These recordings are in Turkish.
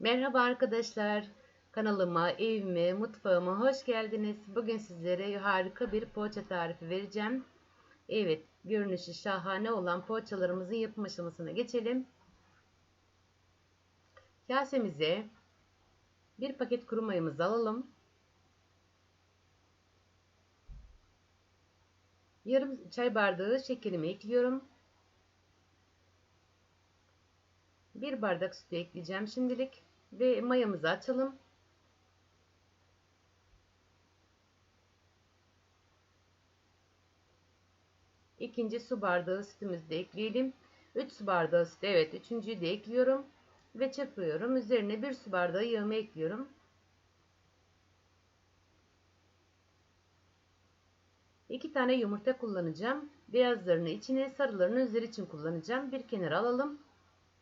Merhaba arkadaşlar. Kanalıma, evime, mutfağıma hoş geldiniz. Bugün sizlere harika bir poğaça tarifi vereceğim. Evet, görünüşü şahane olan poğaçalarımızın yapım aşamasına geçelim. Kasemize bir paket kuru mayamızı alalım. Yarım çay bardağı şekerimi ekliyorum. Bir bardak sütü ekleyeceğim şimdilik ve mayamızı açalım. İkinci su bardağı sütümüzü de ekleyelim. 3 su bardağı süt. Evet, üçüncüyü de ekliyorum ve çırpıyorum. Üzerine bir su bardağı yağımı ekliyorum. İki tane yumurta kullanacağım. Beyazlarını içine, sarılarını üzeri için kullanacağım. Bir kenara alalım.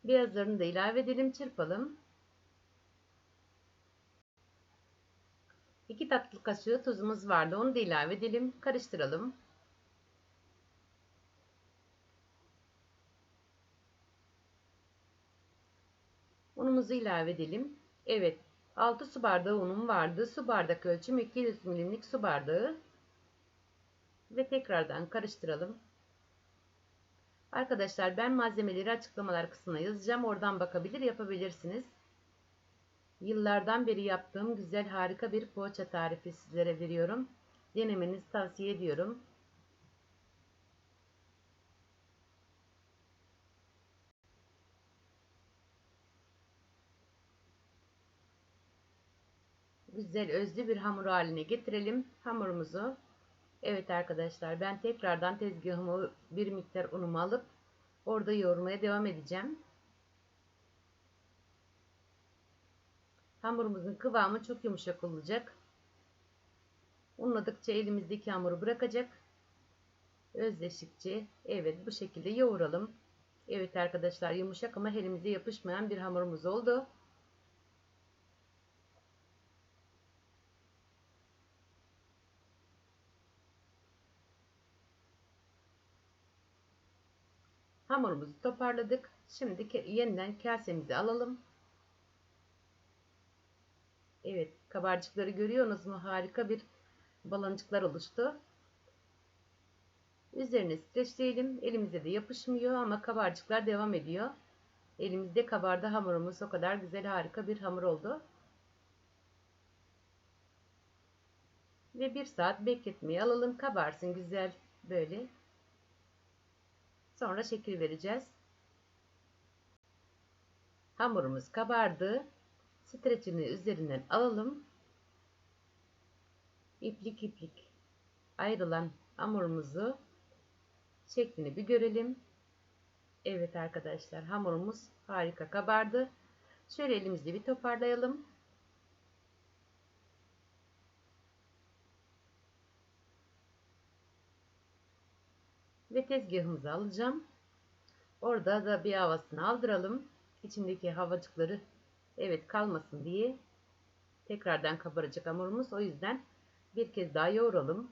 Beyazlarını da ilave edelim, çırpalım. 2 tatlı kaşığı tuzumuz vardı. Onu da ilave edelim. Karıştıralım. Unumuzu ilave edelim. Evet. 6 su bardağı unum vardı. Su bardak ölçüm 200 milimlik su bardağı. Ve tekrardan karıştıralım. Arkadaşlar ben malzemeleri açıklamalar kısmına yazacağım. Oradan bakabilir yapabilirsiniz. Yıllardan beri yaptığım güzel harika bir poğaça tarifi sizlere veriyorum. Denemenizi tavsiye ediyorum. Güzel özlü bir hamur haline getirelim hamurumuzu. Evet arkadaşlar ben tekrardan tezgahımı bir miktar unumu alıp orada yoğurmaya devam edeceğim. Hamurumuzun kıvamı çok yumuşak olacak. Unladıkça elimizdeki hamuru bırakacak. Özleşikçe evet bu şekilde yoğuralım. Evet arkadaşlar yumuşak ama elimize yapışmayan bir hamurumuz oldu. Hamurumuzu toparladık. Şimdi yeniden kasemizi alalım. Evet kabarcıkları görüyorsunuz mu? Harika bir baloncuklar oluştu. Üzerine streçleyelim. Elimize de yapışmıyor ama kabarcıklar devam ediyor. Elimizde kabardı hamurumuz. O kadar güzel harika bir hamur oldu. Ve bir saat bekletmeye alalım. Kabarsın güzel böyle. Sonra şekil vereceğiz. Hamurumuz kabardı. Streçini üzerinden alalım. İplik iplik ayrılan hamurumuzu şeklini bir görelim. Evet arkadaşlar hamurumuz harika kabardı. Şöyle elimizle bir toparlayalım. Ve tezgahımızı alacağım. Orada da bir havasını aldıralım. İçindeki havacıkları evet kalmasın diye tekrardan kabaracak hamurumuz. O yüzden bir kez daha yoğuralım.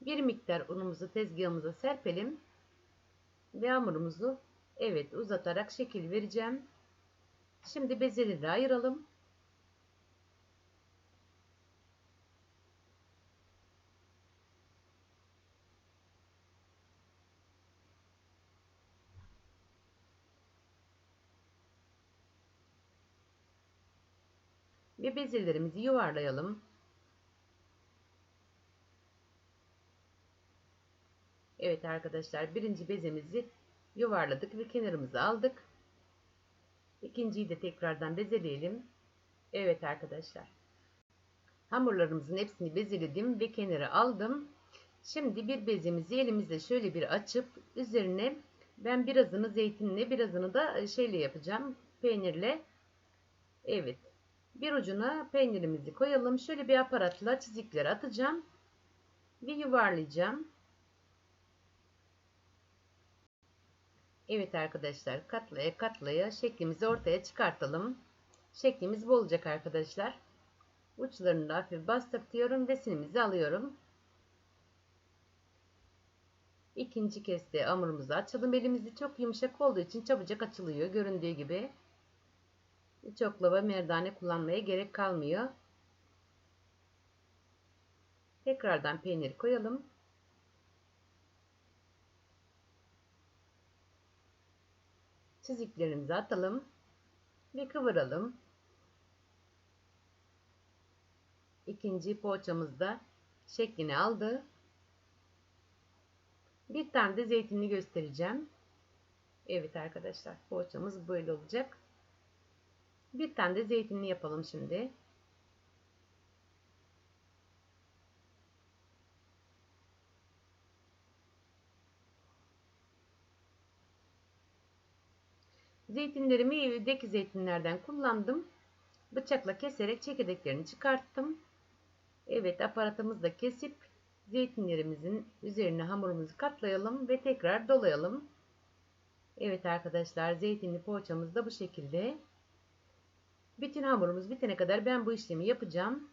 Bir miktar unumuzu tezgahımıza serpelim. Ve hamurumuzu evet uzatarak şekil vereceğim. Şimdi bezeleri ayıralım. Ve bezelerimizi yuvarlayalım. Evet arkadaşlar birinci bezemizi yuvarladık ve kenarımızı aldık. İkinciyi de tekrardan bezeleyelim. Evet arkadaşlar. Hamurlarımızın hepsini bezeledim ve kenara aldım. Şimdi bir bezemizi elimizle şöyle bir açıp üzerine ben birazını zeytinle birazını da şeyle yapacağım. Peynirle. Evet. Bir ucuna peynirimizi koyalım. Şöyle bir aparatla çizikler atacağım. Ve yuvarlayacağım. Evet arkadaşlar katlaya katlaya şeklimizi ortaya çıkartalım. Şeklimiz bu olacak arkadaşlar. Uçlarını da hafif bastırtıyorum ve sinimizi alıyorum. İkinci kez de hamurumuzu açalım. Elimizi çok yumuşak olduğu için çabucak açılıyor. Göründüğü gibi. Hiç oklava merdane kullanmaya gerek kalmıyor. Tekrardan peynir koyalım. Çiziklerimizi atalım ve kıvıralım. İkinci poğaçamız da şeklini aldı. Bir tane de zeytinli göstereceğim. Evet arkadaşlar poğaçamız böyle olacak. Bir tane de zeytinli yapalım şimdi. Zeytinlerimi evdeki zeytinlerden kullandım. Bıçakla keserek çekirdeklerini çıkarttım. Evet aparatımızla kesip zeytinlerimizin üzerine hamurumuzu katlayalım ve tekrar dolayalım. Evet arkadaşlar zeytinli poğaçamız da bu şekilde. Bütün hamurumuz bitene kadar ben bu işlemi yapacağım.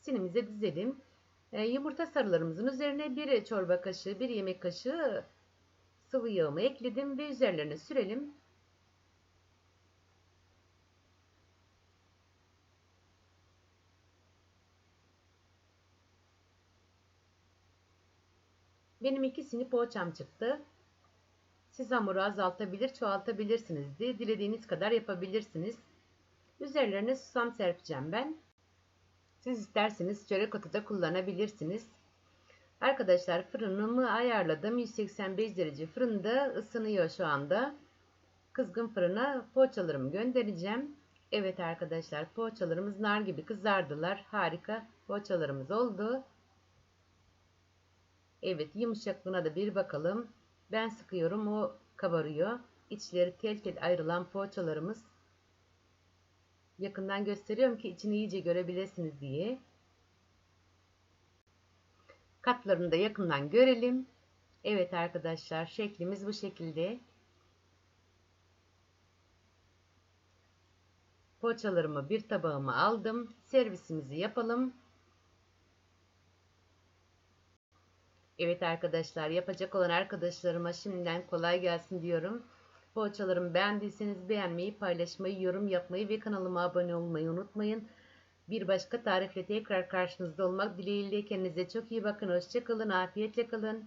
Sinimize dizelim. E, yumurta sarılarımızın üzerine bir çorba kaşığı, bir yemek kaşığı sıvı yağımı ekledim ve üzerlerine sürelim. Benim ikisini poğaçam çıktı. Siz hamuru azaltabilir, çoğaltabilirsiniz diye dilediğiniz kadar yapabilirsiniz. Üzerlerine susam serpeceğim ben. Siz isterseniz çörek otu da kullanabilirsiniz. Arkadaşlar fırınımı ayarladım. 185 derece fırında ısınıyor şu anda. Kızgın fırına poğaçalarımı göndereceğim. Evet arkadaşlar poğaçalarımız nar gibi kızardılar. Harika poğaçalarımız oldu. Evet yumuşaklığına da bir bakalım. Ben sıkıyorum o kabarıyor. İçleri tel tel ayrılan poğaçalarımız. Yakından gösteriyorum ki içini iyice görebilirsiniz diye. Katlarını da yakından görelim. Evet arkadaşlar şeklimiz bu şekilde. Poğaçalarımı bir tabağıma aldım. Servisimizi yapalım. Evet arkadaşlar yapacak olan arkadaşlarıma şimdiden kolay gelsin diyorum. Poğaçalarımı beğendiyseniz beğenmeyi, paylaşmayı, yorum yapmayı ve kanalıma abone olmayı unutmayın. Bir başka tarifle tekrar karşınızda olmak dileğiyle kendinize çok iyi bakın. Hoşçakalın, afiyetle kalın.